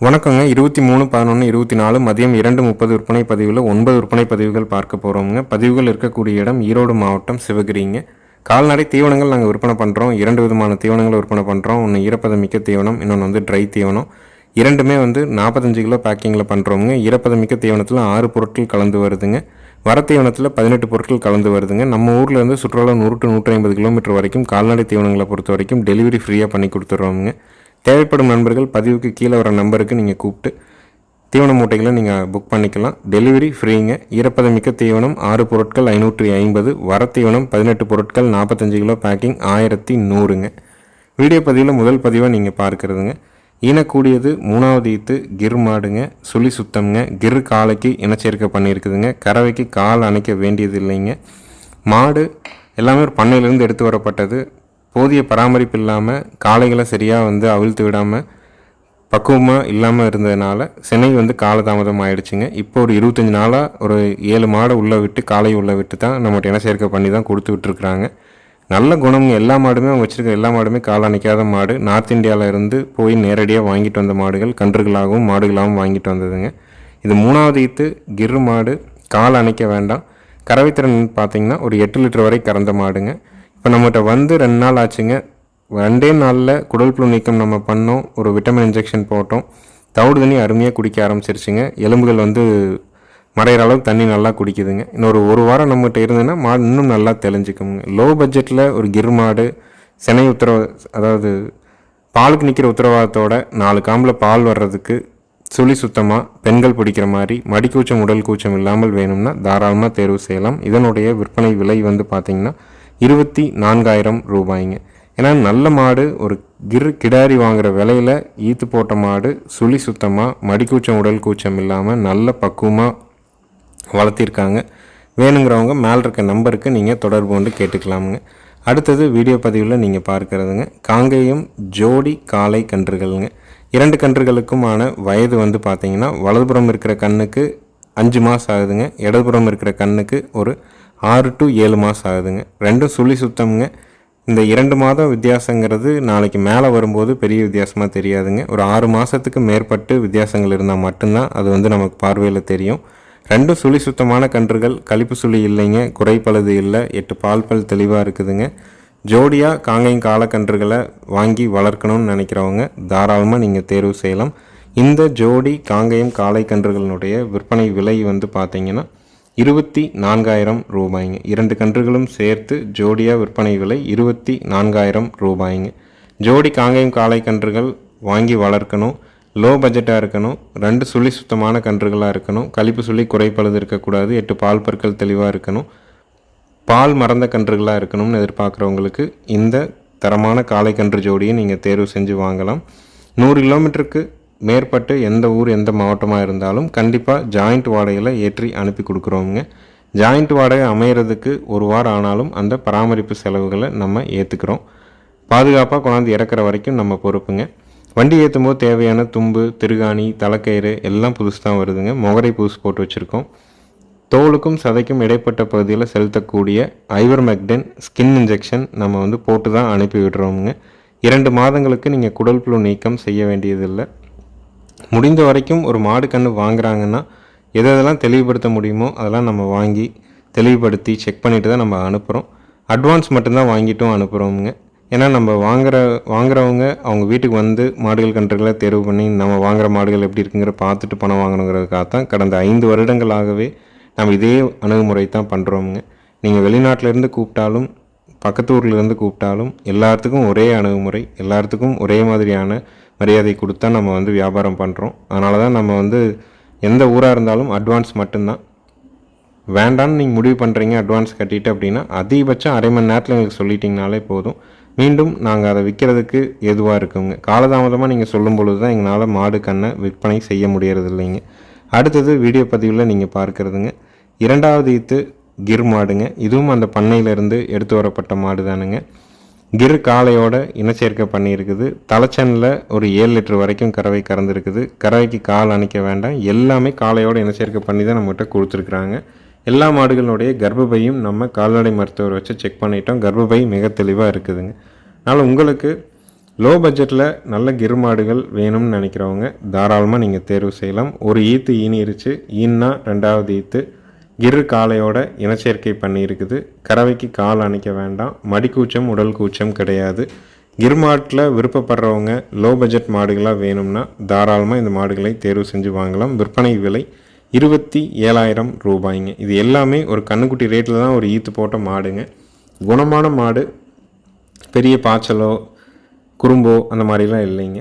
வணக்கங்க. இருபத்தி மூணு பதினொன்று இருபத்தி நாலு மதியம் இரண்டு முப்பது விற்பனை பதிவில் ஒன்பது விற்பனை பதிவுகள் பார்க்க போகிறோமுங்க பதிவுகள் இருக்கக்கூடிய இடம் ஈரோடு மாவட்டம் சிவகிரிங்க. கால்நடை தீவனங்கள் நாங்கள் விற்பனை பண்ணுறோம் இரண்டு விதமான தீவனங்களை விற்பனை பண்ணுறோம் ஒன்று ஈரப்பதமிக்க தீவனம் இன்னொன்று வந்து ட்ரை தீவனம். இரண்டுமே வந்து நாற்பத்தஞ்சு கிலோ பேக்கிங்கில் பண்ணுறோமுங்க ஈரப்பதமிக்க தீவனத்தில் ஆறு பொருட்கள் கலந்து வருதுங்க. வர தீவனத்தில் பதினெட்டு பொருட்கள் கலந்து வருதுங்க. நம்ம ஊரில் இருந்து சுற்றுலா நூறு டு நூற்றி ஐம்பது கிலோமீட்டர் வரைக்கும் கால்நடை தீவனங்களை பொறுத்த வரைக்கும் டெலிவரி ஃப்ரீயாக பண்ணி கொடுத்துட்றோமுங்க தேவைப்படும் நண்பர்கள் பதிவுக்கு கீழே வர நம்பருக்கு நீங்கள் கூப்பிட்டு தீவன மூட்டைகளை நீங்கள் புக் பண்ணிக்கலாம். டெலிவரி ஃப்ரீங்க ஈரப்பதமிக்க தீவனம் ஆறு பொருட்கள் ஐநூற்றி ஐம்பது. வர தீவனம் பதினெட்டு பொருட்கள் நாற்பத்தஞ்சு கிலோ பேக்கிங் ஆயிரத்தி நூறுங்க. வீடியோ பதிவில் முதல் பதிவாக நீங்கள் பார்க்குறதுங்க. ஈனக்கூடியது மூணாவது ஈத்து கிர் மாடுங்க சுழி சுத்தம்ங்க. கிர் காலைக்கு இனச்சேர்க்கை பண்ணியிருக்குதுங்க. கறவைக்கு கால் அணைக்க வேண்டியது இல்லைங்க. மாடு எல்லாமே ஒரு பண்ணையிலேருந்து எடுத்து வரப்பட்டது. போதிய பராமரிப்பு இல்லாமல் காளைகளை சரியாக வந்து அவிழ்த்து விடாமல் பக்குவமாக இல்லாமல் இருந்ததுனால சினை வந்து காலதாமதம் ஆயிடுச்சுங்க. இப்போ ஒரு இருபத்தஞ்சி நாளாக ஒரு ஏழு மாடை உள்ளே விட்டு காளை உள்ளே விட்டு தான் நம்மகிட்ட இன சேர்க்கை பண்ணி தான் கொடுத்து விட்டுருக்குறாங்க. நல்ல குணம் எல்லா மாடுமே அவங்க வச்சுருக்க எல்லா மாடுமே கால் அணைக்காத மாடு. நார்த் இந்தியாவில் இருந்து போய் நேரடியாக வாங்கிட்டு வந்த மாடுகள் கன்றுகளாகவும் மாடுகளாகவும் வாங்கிட்டு வந்ததுங்க. இது மூணாவது ஈத்து கிரு மாடு. கால் அணைக்க வேண்டாம். கறவைத்திறன் பார்த்திங்கன்னா ஒரு எட்டு லிட்டர் வரை கறந்த மாடுங்க. இப்போ நம்மகிட்ட வந்து ரெண்டு நாள் ஆச்சுங்க. ரெண்டே நாளில் குடல் புழு நீக்கம் நம்ம பண்ணோம். ஒரு விட்டமின் இன்ஜெக்ஷன் போட்டோம். தவிடு தண்ணி அருமையாக குடிக்க ஆரம்பிச்சிருச்சுங்க. எலும்புகள் வந்து மறையிற அளவுக்கு தண்ணி நல்லா குடிக்குதுங்க. இன்னொரு ஒரு வாரம் நம்மகிட்ட இருந்ததுன்னா மாடு இன்னும் நல்லா தெளிஞ்சுக்குங்க. லோ பட்ஜெட்டில் ஒரு கிர் மாடு சென்னை உத்தரவு அதாவது பாலுக்கு நிற்கிற உத்தரவாதத்தோட நாலு காம்பில் பால் வர்றதுக்கு சுழி சுத்தமாக பெண்கள் பிடிக்கிற மாதிரி மடிக்கூச்சம் உடல் கூச்சம் இல்லாமல் வேணும்னா தாராளமாக தேர்வு செய்யலாம். இதனுடைய விற்பனை விலை வந்து பார்த்திங்கன்னா இருபத்தி நான்காயிரம் ரூபாய்ங்க. ஏன்னா நல்ல மாடு ஒரு கிரு கிடாரி வாங்குகிற விலையில் ஈத்து போட்ட மாடு சுழி சுத்தமாக மடிக்கூச்சம் உடல் கூச்சம் இல்லாமல் நல்ல பக்குவமாக வளர்த்திருக்காங்க. வேணுங்கிறவங்க மேலே இருக்க நம்பருக்கு நீங்கள் தொடர்பு கொண்டு கேட்டுக்கலாமுங்க. அடுத்தது வீடியோ பதிவில் நீங்கள் பார்க்குறதுங்க. காங்கேயம் ஜோடி காலை கன்றுகள்ங்க. இரண்டு கன்றுகளுக்குமான வயது வந்து பார்த்திங்கன்னா வலதுபுறம் இருக்கிற கண்ணுக்கு அஞ்சு மாதம் ஆகுதுங்க. இடதுபுறம் இருக்கிற கண்ணுக்கு ஒரு ஆறு டு ஏழு மாதம் ஆகுதுங்க. ரெண்டும் சுழி சுத்தம்ங்க. இந்த இரண்டு மாதம் வித்தியாசங்கிறது நாளைக்கு மேலே வரும்போது பெரிய வித்தியாசமாக தெரியாதுங்க. ஒரு ஆறு மாதத்துக்கு மேற்பட்டு வித்தியாசங்கள் இருந்தால் மட்டும்தான் அது வந்து நமக்கு பார்வையில் தெரியும். ரெண்டும் சுழி சுத்தமான கன்றுகள் கழிப்பு சுழி இல்லைங்க குறைப்பழுது இல்லை எட்டு பால் பல் தெளிவாக இருக்குதுங்க. ஜோடியாக காங்கையும் காலக்கன்றுகளை வாங்கி வளர்க்கணும்னு நினைக்கிறவங்க தாராளமாக நீங்கள் தேர்வு செய்யலாம். இந்த ஜோடி காங்கேயம் காளை கன்றுகளினுடைய விற்பனை விலை வந்து பார்த்திங்கன்னா இருபத்தி நான்காயிரம் ரூபாய்ங்க. இரண்டு கன்றுகளும் சேர்த்து ஜோடியாக விற்பனை விலை இருபத்தி நான்காயிரம் ரூபாய்ங்க. ஜோடி காங்கேயம் காளை கன்றுகள் வாங்கி வளர்க்கணும். லோ பட்ஜெட்டாக இருக்கணும். ரெண்டு சுழி சுத்தமான கன்றுகளாக இருக்கணும். கழிப்பு சுழி குறைப்பழுது இருக்கக்கூடாது. எட்டு பால் பற்கள் தெளிவாக இருக்கணும். பால் மறந்த கன்றுகளாக இருக்கணும்னு எதிர்பார்க்குறவங்களுக்கு இந்த தரமான காளை கன்று ஜோடியை நீங்கள் தேர்வு செஞ்சு வாங்கலாம். நூறு கிலோமீட்டருக்கு மேற்பட்டு எந்த ஊர் எந்த மாவட்டமாக இருந்தாலும் கண்டிப்பாக ஜாயிண்ட் வாடகையில் ஏற்றி அனுப்பி கொடுக்குறோங்க ஜாயிண்ட் வாடகை அமையிறதுக்கு ஒரு வாரம் ஆனாலும் அந்த பராமரிப்பு செலவுகளை நம்ம ஏற்றுக்கிறோம் பாதுகாப்பாக கொண்டாந்து இறக்குற வரைக்கும் நம்ம பொறுப்புங்க. வண்டி ஏற்றும் போது தேவையான தும்பு திருகாணி தலைக்கயிறு எல்லாம் புதுசு தான் வருதுங்க. மொகரை புதுசு போட்டு வச்சுருக்கோம். தோலுக்கும் சதைக்கும் இடைப்பட்ட பகுதியில் செலுத்தக்கூடிய ஐவர் மெக்டென் ஸ்கின் இன்ஜெக்ஷன் நம்ம வந்து போட்டு தான் அனுப்பி விடுறோமுங்க. இரண்டு மாதங்களுக்கு நீங்கள் குடல் புழு நீக்கம் செய்ய வேண்டியதில்லை. முடிந்த வரைக்கும் ஒரு மாடு கன்று வாங்குறாங்கன்னா எதை எதெல்லாம் தெளிவுபடுத்த முடியுமோ அதெல்லாம் நம்ம வாங்கி தெளிவுபடுத்தி செக் பண்ணிட்டு தான் நம்ம அனுப்புகிறோம் அட்வான்ஸ் மட்டும்தான் வாங்கிட்டும் அனுப்புகிறோமுங்க ஏன்னா நம்ம வாங்குற வாங்குறவங்க அவங்க வீட்டுக்கு வந்து மாடுகள் கன்றுகளை தேர்வு பண்ணி நம்ம வாங்குகிற மாடுகள் எப்படி இருக்குங்கிற பார்த்துட்டு பணம் வாங்கணுங்கிறதுக்காக தான் கடந்த ஐந்து வருடங்களாகவே நம்ம இதே அணுகுமுறை தான் பண்ணுறோமுங்க நீங்கள் வெளிநாட்டிலேருந்து கூப்பிட்டாலும் பக்கத்து ஊர்லேருந்து கூப்பிட்டாலும் எல்லாத்துக்கும் ஒரே அணுகுமுறை எல்லாத்துக்கும் ஒரே மாதிரியான மரியாதை கொடுத்தா நம்ம வந்து வியாபாரம் பண்ணுறோம் அதனால தான் நம்ம வந்து எந்த ஊராக இருந்தாலும் அட்வான்ஸ் மட்டும்தான். வேண்டான்னு நீங்கள் முடிவு பண்ணுறீங்க அட்வான்ஸ் கட்டிட்டு அப்படின்னா அதிகபட்சம் அரை மணி நேரத்தில் எங்களுக்கு சொல்லிட்டிங்கனாலே போதும். மீண்டும் நாங்கள் அதை விற்கிறதுக்கு எதுவாக இருக்குங்க. காலதாமதமாக நீங்கள் சொல்லும் பொழுது தான் எங்களால் மாடு கண்ணை விற்பனை செய்ய முடியறது இல்லைங்க. அடுத்தது வீடியோ பதிவில் நீங்கள் பார்க்குறதுங்க. இரண்டாவது ஈத்து கிர் மாடுங்க. இதுவும் அந்த பண்ணையிலேருந்து எடுத்து வரப்பட்ட மாடு தானுங்க கிர் காளையோட இனச்சேர்க்கை பண்ணியிருக்குது. தலைச்சனில் ஒரு ஏழு லிட்டர் வரைக்கும் கறவை கறந்துருக்குது. கறவைக்கு கால் அணைக்க வேண்டாம். எல்லாமே காளையோட இனச்சேர்க்கை பண்ணி தான் நம்மகிட்ட கொடுத்துருக்குறாங்க. எல்லா மாடுகளுடைய கர்ப்பப்பையும் நம்ம கால்நடை மருத்துவர் வச்சு செக் பண்ணிட்டோம். கர்ப்பப்பை மிக தெளிவாக இருக்குதுங்க. அதனால் உங்களுக்கு லோ பட்ஜெட்டில் நல்ல கிரு மாடுகள் வேணும்னு நினைக்கிறவங்க தாராளமாக நீங்கள் தேர்வு செய்யலாம். ஒரு ஈத்து ஈனிருச்சு ஈன்னா ரெண்டாவது ஈத்து இரு காளையோட இனச்சேர்க்கை பண்ணியிருக்குது. கறவைக்கு கால் அணைக்க வேண்டாம். மடிக்கூச்சம் உடல் கூச்சம் கிடையாது. கிர் மாட்டில் விருப்பப்படுறவங்க லோ பட்ஜெட் மாடுகளாக வேணும்னா தாராளமாக இந்த மாடுகளை தேர்வு செஞ்சு வாங்கலாம். விற்பனை விலை இருபத்தி ஏழாயிரம் ரூபாய்ங்க. இது எல்லாமே ஒரு கண்ணுக்குட்டி ரேட்டில் தான் ஒரு ஈத்து போட்ட மாடுங்க. குணமான மாடு பெரிய பாய்ச்சலோ குறும்போ அந்த மாதிரிலாம் இல்லைங்க.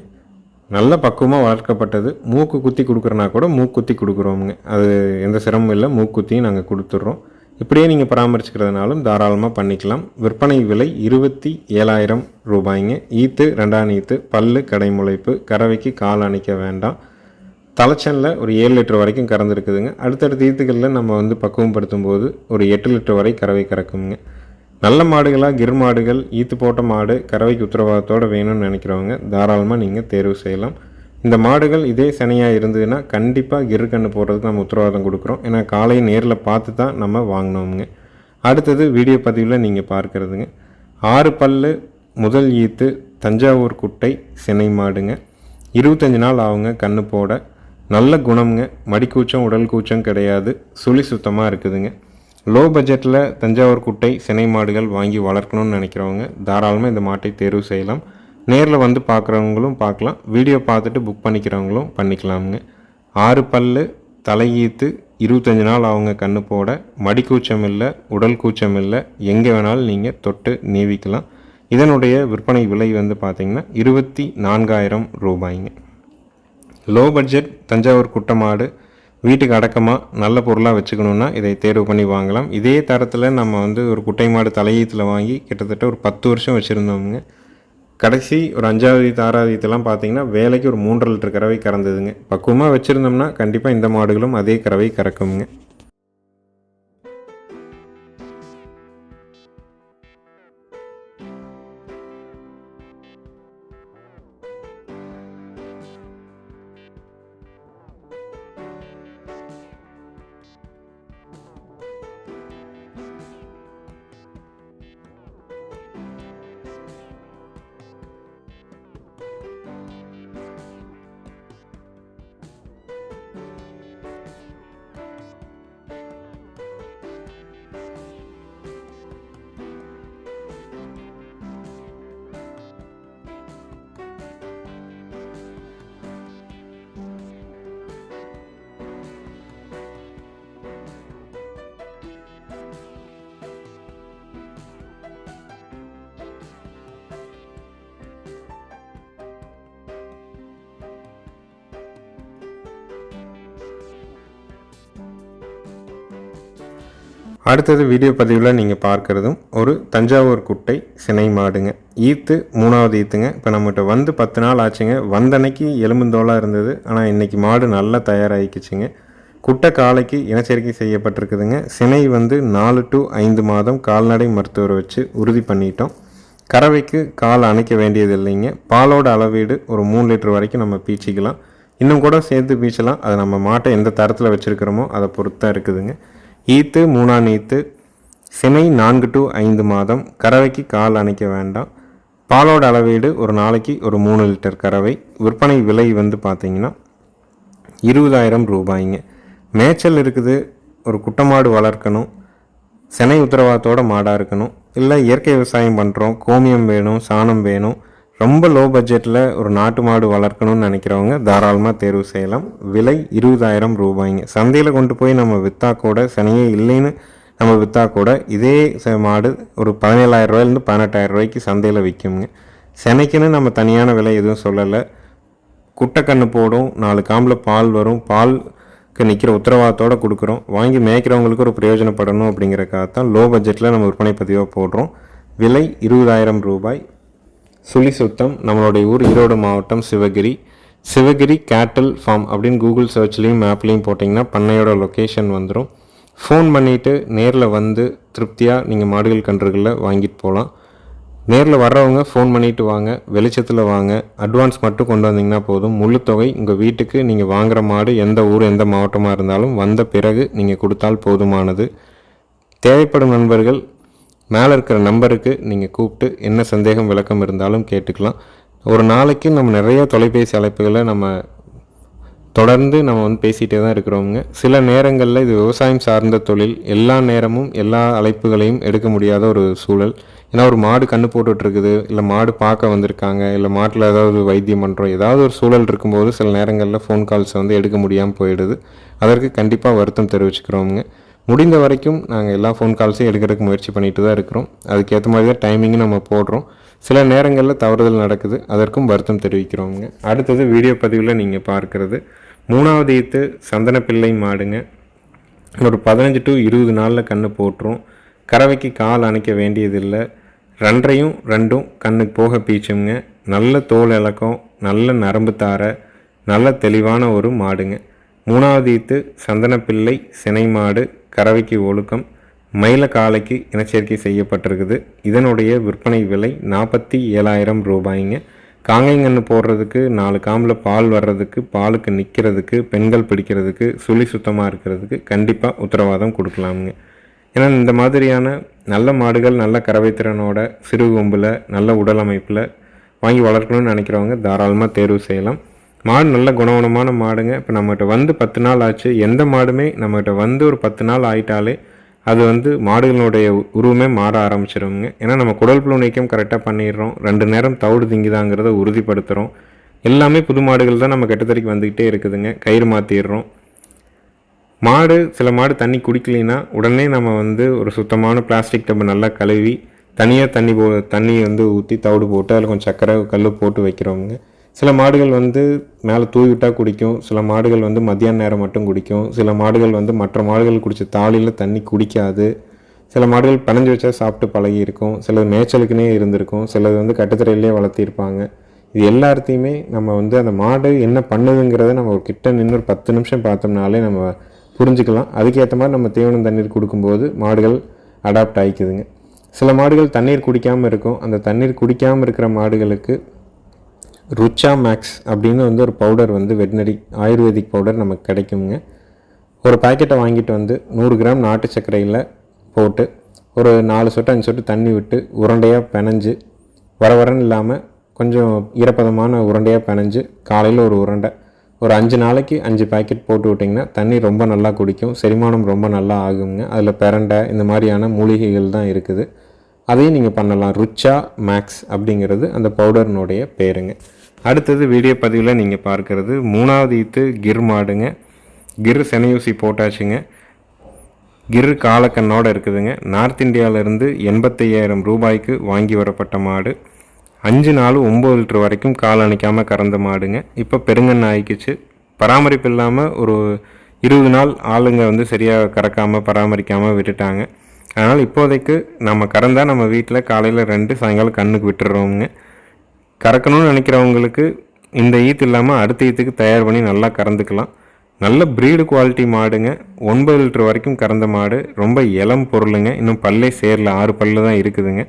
நல்ல பக்குவமாக வளர்க்கப்பட்டது. மூக்கு குத்தி கொடுக்குறனா கூட மூக்கு குத்தி கொடுக்குறோமுங்க. அது எந்த சிரமமும் இல்லை. மூக்கு குத்தியும் நாங்கள் கொடுத்துட்றோம். இப்படியே நீங்கள் பராமரிச்சுக்கிறதுனாலும் தாராளமாக பண்ணிக்கலாம். விற்பனை விலை இருபத்தி ஏழாயிரம் ரூபாய்ங்க. ஈத்து ரெண்டாம் ஈத்து பல்லு கடைமுளைப்பு கறவைக்கு கால் அணைக்க வேண்டாம். தலைச்சனில் ஒரு ஏழு லிட்டர் வரைக்கும் கறந்துருக்குதுங்க. அடுத்தடுத்த ஈத்துக்களில் நம்ம வந்து பக்குவப்படுத்தும் போது ஒரு எட்டு லிட்டர் வரை கறவை கறக்குங்க. நல்ல மாடுகளாக கிர் மாடுகள் ஈத்து போட்ட மாடு கறவைக்கு உத்தரவாதத்தோடு வேணும்னு நினைக்கிறவங்க தாராளமாக நீங்கள் தேர்வு செய்யலாம். இந்த மாடுகள் இதே சனியாக இருந்ததுன்னா கண்டிப்பாக கிரு கன்று போடுறதுக்கு நம்ம உத்தரவாதம் கொடுக்குறோம். ஏன்னா காலையை நேரில் பார்த்து தான் நம்ம வாங்கினோமுங்க. அடுத்தது வீடியோ பதிவில் நீங்கள் பார்க்குறதுங்க. ஆறு பல்லு முதல் ஈத்து தஞ்சாவூர் குட்டை சினை மாடுங்க. இருபத்தஞ்சி நாள் ஆகுங்க கன்று போட. நல்ல குணம்ங்க. மடிக்கூச்சம் உடல் கூச்சம் கிடையாது. சுழி சுத்தமாக இருக்குதுங்க. லோ பட்ஜெட்டில் தஞ்சாவூர் குட்டை சினை மாடுகள் வாங்கி வளர்க்கணும்னு நினைக்கிறவங்க தாராளமாக இந்த மாட்டை தேர்வு செய்யலாம். நேரில் வந்து பார்க்குறவங்களும் பார்க்கலாம் வீடியோ பார்த்துட்டு புக் பண்ணிக்கிறவங்களும் பண்ணிக்கலாமுங்க. ஆறு பல்லு தலையீத்து இருபத்தஞ்சி நாள் அவங்க கண்ணு போட. மடி கூச்சம் இல்லை உடல் கூச்சம் இல்லை எங்கே வேணாலும் நீங்கள் தொட்டு நீவிக்கலாம். இதனுடைய விற்பனை விலை வந்து பார்த்திங்கன்னா இருபத்தி நான்காயிரம் ரூபாய்ங்க. லோ பட்ஜெட் தஞ்சாவூர் குட்டை மாடு வீட்டுக்கு அடக்கமாக நல்ல பொருளாக வச்சுக்கணுன்னா இதை தேர்வு பண்ணி வாங்கலாம். இதே தரத்தில் நம்ம வந்து ஒரு குட்டை மாடு தலையீத்தில் வாங்கி கிட்டத்தட்ட ஒரு பத்து வருஷம் வச்சுருந்தோமுங்க. கடைசி ஒரு அஞ்சாவது ஆறாவது இதெல்லாம் பார்த்தீங்கன்னா வேலைக்கு ஒரு மூன்றரை லிட்டர் கறவை கறந்ததுங்க. பக்குவமாக வச்சுருந்தோம்னா கண்டிப்பாக இந்த மாடுகளும் அதே கறவை கறக்குங்க அடுத்தது வீடியோ பதிவில் நீங்கள் பார்க்குறதும் ஒரு தஞ்சாவூர் குட்டை சினை மாடுங்க. ஈத்து மூணாவது ஈத்துங்க. இப்போ நம்மகிட்ட வந்து பத்து நாள் ஆச்சுங்க. வந்தன்னைக்கு எலும்புந்தோலாக இருந்தது. ஆனால் இன்றைக்கி மாடு நல்லா தயாராகிக்குச்சுங்க. குட்டை காலைக்கு இனச்சேர்க்கை செய்யப்பட்டிருக்குதுங்க. சினை வந்து நாலு டு ஐந்து மாதம் கால்நடை மருத்துவரை வச்சு உறுதி பண்ணிட்டோம். கறவைக்கு கால் அணைக்க வேண்டியது இல்லைங்க. பாலோட அளவீடு ஒரு மூணு லிட்டர் வரைக்கும் நம்ம பீச்சிக்கலாம். இன்னும் கூட சேர்த்து பீச்சலாம். அதை நம்ம மாட்டை எந்த தரத்தில் வச்சுருக்கிறோமோ அதை பொறுத்து தான் இருக்குதுங்க. ஈத்து மூணாம் ஈத்து சினை நான்கு டு ஐந்து மாதம் கறவைக்கு கால் அணைக்க வேண்டாம். பாலோட அளவீடு ஒரு நாளைக்கு ஒரு மூணு லிட்டர் கறவை. விற்பனை விலை வந்து பார்த்திங்கன்னா இருபதாயிரம் ரூபாய்ங்க. மேய்ச்சல் இருக்குது ஒரு குட்டமாடு வளர்க்கணும். செனை உத்தரவாதத்தோட மாடாக இருக்கணும். இல்லை இயற்கை விவசாயம் பண்ணுறோம் கோமியம் வேணும் சாணம் வேணும். ரொம்ப லோ பட்ஜெட்டில் ஒரு நாட்டு மாடு வளர்க்கணும்னு நினைக்கிறவங்க தாராளமாக தேர்வு செய்யலாம். விலை இருபதாயிரம் ரூபாய்ங்க. சந்தையில் கொண்டு போய் நம்ம விற்றா கூட சனியே இல்லைன்னு நம்ம விற்றா கூட இதே மாடு ஒரு பதினேழாயிரம் ரூபாயிலேருந்து பதினெட்டாயிரம் ரூபாய்க்கு சந்தையில் விற்குங்க செனைக்குன்னு நம்ம தனியான விலை எதுவும் சொல்லலை. குட்டைக்கண்ணு போடும் நாலு காம்பில் பால் வரும். பாலுக்கு நிற்கிற உத்தரவாதத்தோடு கொடுக்குறோம். வாங்கி மேய்க்கிறவங்களுக்கு ஒரு பிரயோஜனப்படணும் அப்படிங்கிறக்காக தான் லோ பட்ஜெட்டில் நம்ம விற்பனை பதிவாக போடுறோம். விலை இருபதாயிரம் ரூபாய். சுழி சுத்தம் நம்மளுடைய ஊர் ஈரோடு மாவட்டம் சிவகிரி. சிவகிரி கேட்டல் ஃபார்ம் அப்படின்னு கூகுள் சர்ச்லேயும் மேப்லேயும் போட்டிங்கன்னா பண்ணையோட லொக்கேஷன் வந்துடும் ஃபோன் பண்ணிவிட்டு நேரில் வந்து திருப்தியாக நீங்கள் மாடுகள் கன்றுகளில் வாங்கிட்டு போகலாம் நேரில் வர்றவங்க ஃபோன் பண்ணிவிட்டு வாங்க வெளிச்சத்தில் வாங்க. அட்வான்ஸ் மட்டும் கொண்டு வந்தீங்கன்னா போதும். முழு தொகை உங்கள் வீட்டுக்கு நீங்கள் வாங்குகிற மாடு எந்த ஊர் எந்த மாவட்டமாக இருந்தாலும் வந்த பிறகு நீங்கள் கொடுத்தால் போதுமானது. தேவைப்படும் நண்பர்கள் மேலே இருக்கிற நம்பருக்கு நீங்கள் கூப்பிட்டு என்ன சந்தேகம் விளக்கம் இருந்தாலும் கேட்டுக்கலாம். ஒரு நாளைக்கு நம்ம நிறைய தொலைபேசி அழைப்புகளை நம்ம தொடர்ந்து நம்ம வந்து பேசிகிட்டே தான் இருக்கிறோங்க சில நேரங்களில் இது விவசாயம் சார்ந்த தொழில் எல்லா நேரமும் எல்லா அழைப்புகளையும் எடுக்க முடியாத ஒரு சூழல். ஏன்னா ஒரு மாடு கண்ணு போட்டுட்ருக்குது இல்லை மாடு பார்க்க வந்திருக்காங்க இல்லை மாட்டில் ஏதாவது வைத்தியம் பண்ணுறோம் ஏதாவது ஒரு சூழல் இருக்கும்போது சில நேரங்களில் ஃபோன் கால்ஸை வந்து எடுக்க முடியாமல் போயிடுது. அதற்கு கண்டிப்பாக வருத்தம் தெரிவிச்சுக்கிறோங்க முடிந்த வரைக்கும் நாங்கள் எல்லா ஃபோன் கால்ஸையும் எடுக்கிறதுக்கு முயற்சி பண்ணிட்டு தான் இருக்கிறோம். அதுக்கேற்ற மாதிரி தான் டைமிங்கும் நம்ம போடுறோம். சில நேரங்களில் தவறுதல் நடக்குது. அதற்கும் வருத்தம் தெரிவிக்கிறோங்க அடுத்தது வீடியோ பதிவில் நீங்கள் பார்க்குறது. மூணாவது ஈத்து சந்தனப்பிள்ளை மாடுங்க. ஒரு பதினஞ்சு டு இருபது நாளில் கன்று போட்டுரும். கறவைக்கு கால் அணைக்க வேண்டியதில்லை. ரெண்டையும் ரெண்டும் கண்ணுக்கு போக பீச்சுங்க. நல்ல தோல் இலக்கம் நல்ல நரம்பு தார நல்ல தெளிவான ஒரு மாடுங்க. மூணாவது ஈத்து சந்தனப்பிள்ளை சினை மாடு கறவைக்கு ஒழுக்கம் மயில காலைக்கு இனச்சேர்க்கை செய்யப்பட்டிருக்குது. இதனுடைய விற்பனை விலை நாற்பத்தி ஏழாயிரம் ரூபாய்ங்க. காங்கைங்கன்று போடுறதுக்கு நாலு காம்பில் பால் வர்றதுக்கு பாலுக்கு நிற்கிறதுக்கு பெண்கள் பிடிக்கிறதுக்கு சுழி சுத்தமாக இருக்கிறதுக்கு கண்டிப்பாக உத்தரவாதம் கொடுக்கலாமுங்க. ஏன்னா இந்த மாதிரியான நல்ல மாடுகள் நல்ல கறவைத்திறனோட சிறு கொம்பில் நல்ல உடல் அமைப்பில் வாங்கி வளர்க்கணும்னு நினைக்கிறவங்க தாராளமாக தேர்வு செய்யலாம். மாடு நல்ல குணவனமான மாடுங்க. இப்போ நம்மகிட்ட வந்து பத்து நாள் ஆச்சு. எந்த மாடுமே நம்மகிட்ட வந்து ஒரு பத்து நாள் ஆயிட்டாலே அது வந்து மாடுகளுடைய உருவமே மாற ஆரம்பிச்சிருங்க ஏன்னா நம்ம குடல் புழு நீக்கம் கரெக்டாக பண்ணிடுறோம். ரெண்டு நேரம் தவிடு திங்குதாங்கிறத உறுதிப்படுத்துகிறோம் எல்லாமே புது மாடுகள் தான் நம்ம கெட்டத்தறிக்கு வந்துக்கிட்டே இருக்குதுங்க. கயிறு மாற்றிடுறோம் மாடு சில மாடு தண்ணி குடிக்கலைன்னா உடனே நம்ம வந்து ஒரு சுத்தமான பிளாஸ்டிக் டப்பு நல்லா கழுவி தனியாக தண்ணி போ தண்ணி வந்து ஊற்றி தவிடு போட்டு அதில் கொஞ்சம் சக்கரை கல் போட்டு வைக்கிறோங்க சில மாடுகள் வந்து மேலே தூவி விட்டால் குடிக்கும் சில மாடுகள் வந்து மத்தியான நேரம் மட்டும் குடிக்கும் சில மாடுகள் வந்து மற்ற மாடுகள் குடித்த தாளியில் தண்ணி குடிக்காது சில மாடுகள் பனஞ்சு வச்சா சாப்பிட்டு பழகி இருக்கும் சிலது மேய்ச்சலுக்குனே இருந்திருக்கும் சிலது வந்து கட்டுத்தரையிலே வளர்த்திருப்பாங்க இது எல்லாத்தையுமே நம்ம வந்து அந்த மாடு என்ன பண்ணுதுங்கிறத நம்ம ஒரு கிட்ட நின்று ஒரு பத்து நிமிஷம் பார்த்தோம்னாலே நம்ம புரிஞ்சுக்கலாம். அதுக்கேற்ற மாதிரி நம்ம தீவனம் தண்ணீர் கொடுக்கும்போது மாடுகள் அடாப்ட் ஆகிக்குதுங்க சில மாடுகள் தண்ணீர் குடிக்காமல் இருக்கும். அந்த தண்ணீர் குடிக்காமல் இருக்கிற மாடுகளுக்கு ருச்சா மேக்ஸ் அப்படின்னு வந்து ஒரு பவுடர் வந்து வெட்னரி ஆயுர்வேதிக் பவுடர் நமக்கு கிடைக்குங்க. ஒரு பாக்கெட்டை வாங்கிட்டு வந்து நூறு கிராம் நாட்டு சர்க்கரையில் போட்டு ஒரு நாலு சொட்டு அஞ்சு சொட்டு தண்ணி விட்டு உருண்டையாக பிணைஞ்சு வர வரன்னு இல்லாமல் கொஞ்சம் ஈரப்பதமான உருண்டையாக பிணைஞ்சு காலையில் ஒரு உருண்டை ஒரு அஞ்சு நாளைக்கு அஞ்சு பாக்கெட் போட்டு விட்டிங்கன்னா தண்ணி ரொம்ப நல்லா குடிக்கும் செரிமானம் ரொம்ப நல்லா ஆகுங்க. அதில் பிரண்டை இந்த மாதிரியான மூலிகைகள் தான் இருக்குது. அதையும் நீங்கள் பண்ணலாம். ருச்சா மேக்ஸ் அப்படிங்கிறது அந்த பவுடர்னுடைய பேருங்க. அடுத்தது வீடியோ பதிவில் நீங்கள் பார்க்குறது மூணாவது ஈத்து கிர் மாடுங்க. கிர் செனையூசி போட்டாச்சுங்க. கிர் காலக்கண்ணோடு இருக்குதுங்க. நார்த் இந்தியாவிலேருந்து எண்பத்தையாயிரம் ரூபாய்க்கு வாங்கி வரப்பட்ட மாடு. அஞ்சு நாள் ஒம்பது லிட்டர் வரைக்கும் கால் அணைக்காமல் கறந்த மாடுங்க. இப்போ பெருங்கண்ண ஆயிக்குச்சு. பராமரிப்பு இல்லாமல் ஒரு இருபது நாள் ஆளுங்க வந்து சரியாக கறக்காமல் பராமரிக்காமல் விட்டுட்டாங்க. அதனால் இப்போதைக்கு நம்ம கறந்தால் நம்ம வீட்டில் காலையில் ரெண்டு சாயங்காலம் கண்ணுக்கு விட்டுடுறோமுங்க கறக்கணும்னு நினைக்கிறவங்களுக்கு இந்த ஈத்து இல்லாமல் அடுத்த ஈத்துக்கு தயார் பண்ணி நல்லா கறந்துக்கலாம். நல்ல ப்ரீடு குவாலிட்டி மாடுங்க. ஒன்பது லிட்டர் வரைக்கும் கறந்த மாடு. ரொம்ப இளம் பொருளுங்க. இன்னும் பல்லே சேரல. ஆறு பல்லு தான் இருக்குதுங்க.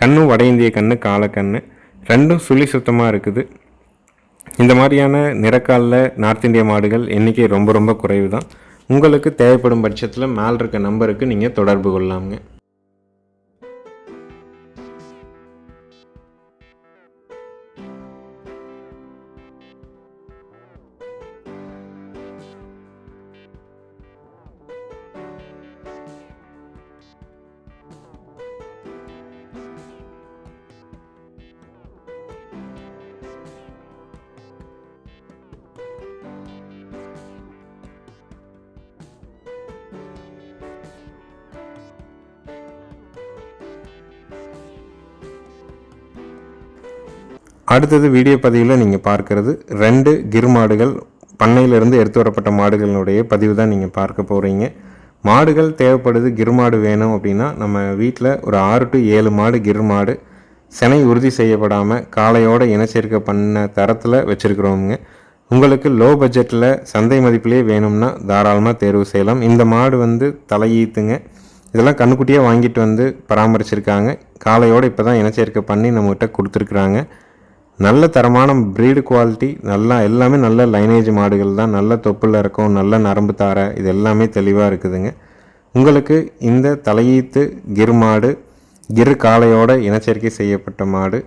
கண்ணும் வட இந்திய கண்ணு காலக்கண்ணு ரெண்டும் சுழி சுத்தமாக இருக்குது. இந்த மாதிரியான நிறக்காலில் நார்த் இந்திய மாடுகள் எண்ணிக்கை ரொம்ப ரொம்ப குறைவு தான் உங்களுக்கு தேவைப்படும் பட்சத்தில் மேல் இருக்க நம்பருக்கு நீங்கள் தொடர்பு கொள்ளலாமுங்க. அடுத்தது வீடியோ பதிவில் நீங்கள் பார்க்கறது ரெண்டு கிர் மாடுகள் பண்ணையிலிருந்து எடுத்து வரப்பட்ட மாடுகளினுடைய பதிவு தான் நீங்கள் பார்க்க போகிறீங்க மாடுகள் தேவைப்படுது கிர் மாடு வேணும் அப்படின்னா நம்ம வீட்டில் ஒரு ஆறு டு ஏழு மாடு கிர் மாடு சினை உறுதி செய்யப்படாமல் காளையோட இனச்சேர்க்கை பண்ண தரத்தில் வச்சுருக்குறோமுங்க உங்களுக்கு லோ பட்ஜெட்டில் சந்தை மதிப்பிலே வேணும்னா தாராளமாக தேர்வு செய்யலாம். இந்த மாடு வந்து தலையீத்துங்க. இதெல்லாம் கண்ணுக்குட்டியாக வாங்கிட்டு வந்து பராமரிச்சிருக்காங்க. காலையோடு இப்போ தான் இனச்சேர்க்கை பண்ணி நம்மகிட்ட கொடுத்துருக்குறாங்க. நல்ல தரமான ப்ரீடு குவாலிட்டி நல்லா எல்லாமே நல்ல லைனேஜ் மாடுகள் தான். நல்ல தொப்பில் இருக்கும் நல்ல நரம்பு தார இது எல்லாமே தெளிவாக இருக்குதுங்க. உங்களுக்கு இந்த தலையீத்து கிர் மாடு கிர் காளையோட இனச்சேர்க்கை செய்யப்பட்ட மாடு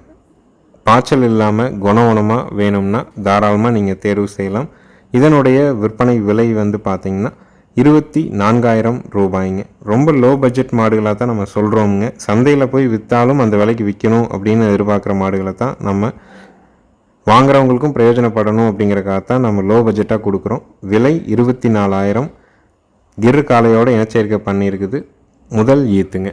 பாய்ச்சல் இல்லாமல் குணவனமாக வேணும்னா தாராளமாக நீங்கள் தேர்வு செய்யலாம். இதனுடைய விற்பனை விலை வந்து பார்த்திங்கன்னா இருபத்தி நான்காயிரம் ரூபாய்ங்க. ரொம்ப லோ பட்ஜெட் மாடுகளாக தான் நம்ம சொல்கிறோமுங்க சந்தையில் போய் விற்றாலும் அந்த விலைக்கு விற்கணும் அப்படின்னு எதிர்பார்க்குற மாடுகளை தான் நம்ம வாங்குறவங்களுக்கும் பிரயோஜனப்படணும் அப்படிங்கிறக்காக தான் நம்ம லோ பட்ஜெட்டாக கொடுக்குறோம். விலை இருபத்தி நாலாயிரம். இரு காலையோடு இனச்சேர்க்கை பண்ணியிருக்குது முதல் ஈத்துங்க.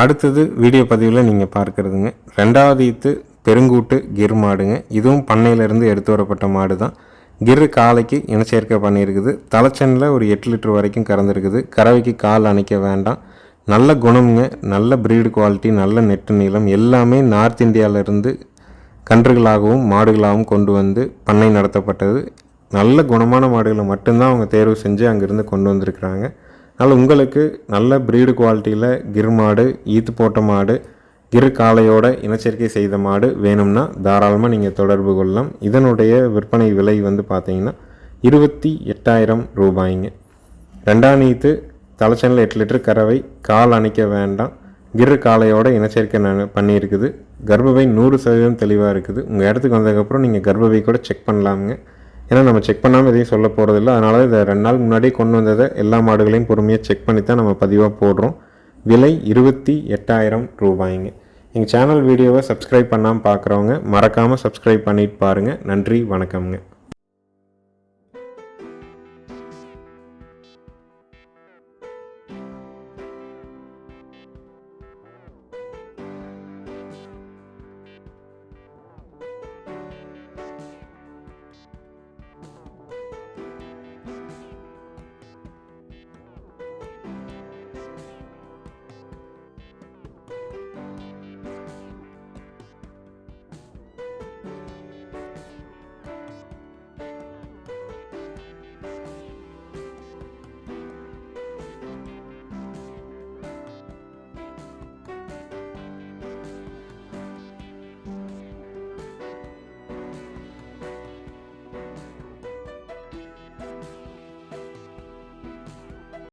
அடுத்தது வீடியோ பதிவில் நீங்கள் பார்க்குறதுங்க. ரெண்டாவது ஈத்து பெருங்கூட்டு கிர் மாடுங்க. இதுவும் பண்ணையிலேருந்து எடுத்து வரப்பட்ட மாடு தான் கிர் காலைக்கு இனச்சேர்க்கை பண்ணியிருக்குது. தலைச்சனில் ஒரு எட்டு லிட்டர் வரைக்கும் கறந்துருக்குது. கறவைக்கு கால் அணைக்க வேண்டாம். நல்ல குணம்ங்க. நல்ல ப்ரீடு குவாலிட்டி நல்ல நெட்டு நீளம். எல்லாமே நார்த் இந்தியாவிலேருந்து கன்றுகளாகவும் மாடுகளாகவும் கொண்டு வந்து பண்ணை நடத்தப்பட்டது. நல்ல குணமான மாடுகளை மட்டும்தான் அவங்க தேர்வு செஞ்சு அங்கேருந்து கொண்டு வந்திருக்கிறாங்க. அதனால் உங்களுக்கு நல்ல ப்ரீடு குவாலிட்டியில் கிர் மாடு ஈத்து போட்ட மாடு கிரு காளையோட இனச்சேர்க்கை செய்த மாடு வேணும்னா தாராளமாக நீங்கள் தொடர்பு கொள்ளலாம். இதனுடைய விற்பனை விலை வந்து பார்த்தீங்கன்னா இருபத்தி எட்டாயிரம் ரூபாய்ங்க. ரெண்டாம் நீத்து தலைச்சனில் எட்டு லிட்டர் கறவை கால் அணைக்க வேண்டாம். கிரு காளையோட இனச்சேர்க்கை நான் பண்ணியிருக்குது. கர்ப்பவை நூறு சதவீதம் தெளிவாக இருக்குது. உங்கள் இடத்துக்கு வந்ததுக்கப்புறம் நீங்கள் கர்ப்பவை கூட செக் பண்ணலாமுங்க. ஏன்னா நம்ம செக் பண்ணாமல் எதையும் சொல்ல போகிறதில்ல அதனால இதை ரெண்டு நாள் முன்னாடியே கொண்டு வந்ததை எல்லா மாடுகளையும் பொறுமையாக செக் பண்ணி தான் நம்ம பதிவாக போடுறோம். விலை இருபத்தி எட்டாயிரம் ரூபாய்ங்க. எங்கள் சேனல் வீடியோவை சப்ஸ்கிரைப் பண்ணாமல் பார்க்குறவங்க மறக்காமல் சப்ஸ்கிரைப் பண்ணிட்டு பாருங்கள் நன்றி வணக்கம்ங்க.